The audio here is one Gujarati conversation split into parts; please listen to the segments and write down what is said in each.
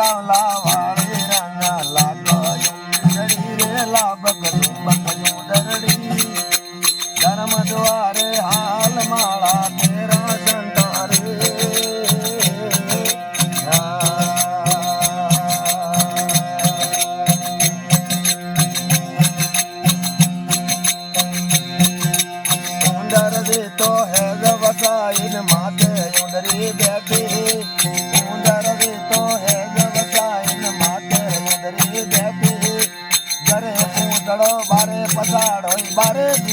પડાવલા વાળી રંગ લાગો દરડી રે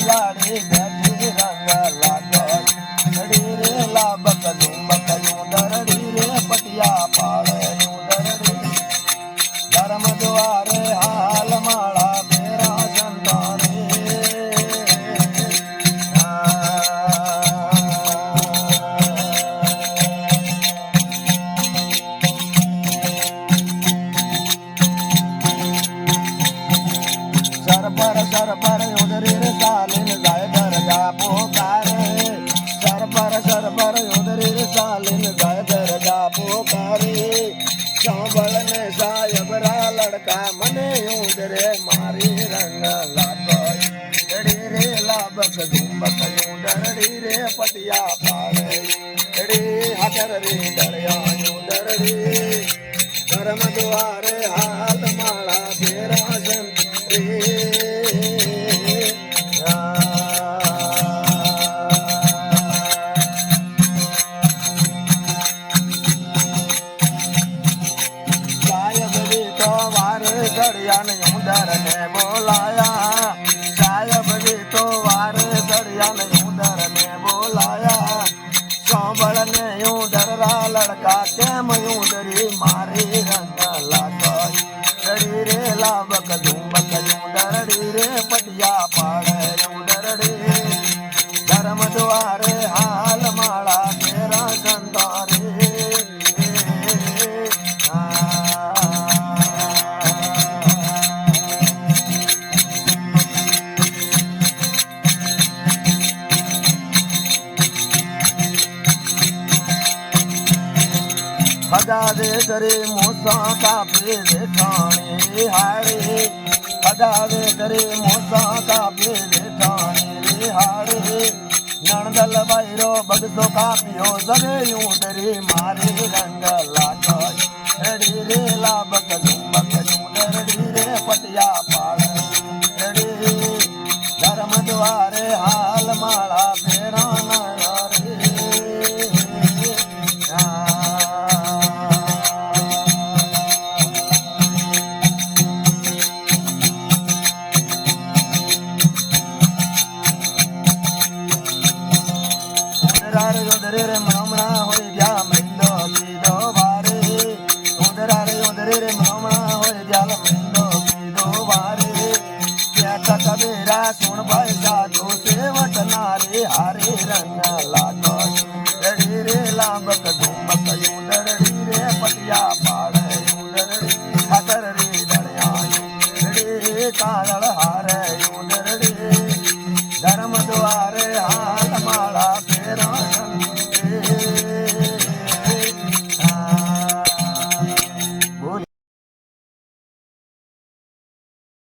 બિલાડી બેઠી રંગ લાગો ડી રે લાબક ઝુંબક ઉંદરડી રે પટિયા પાડે ઉંદરડી ધર્મ દ્વારે હાલ માળા મેરા સંતાને સર પર સર પર ઉદરી રે સાલીન ઉદરી રે સાલીન જાય દરજા પોકારે સાંભળ ને સાહેબ રા લડકા, મને ઉદરે મારી રંગ લાગો ડડી રે લાબક ઝુંબક ઉંદરડી રે પટિયા પાડે. ડડી હાજર રે દળિયા ઉંદરડી ધર્મ દ્વારે તો વાર ઘડિયા ને ઉંદર ને બોલાયા. સાંભળ ને ઉંદર રા લડકા કેમ ઉંદરી મારી રંગ લાગઈ ડરી રે લાબક ઝુંબક ઉંદરડી રે, પટિયા પાડે ઉંદરડી. ધર્મ દ્વારે હજા દે કરે મોસા કાપે રે ઠાણે હારે હજા દે કરે મોસા કાપે રે ઠાણે રે હારે નણદલ બૈરો બગતો કાપ્યો, જરે ઉંદરે મારે રંગ લાગો રે લાબક ઝુંબક ઉંદરારે ઉંદરે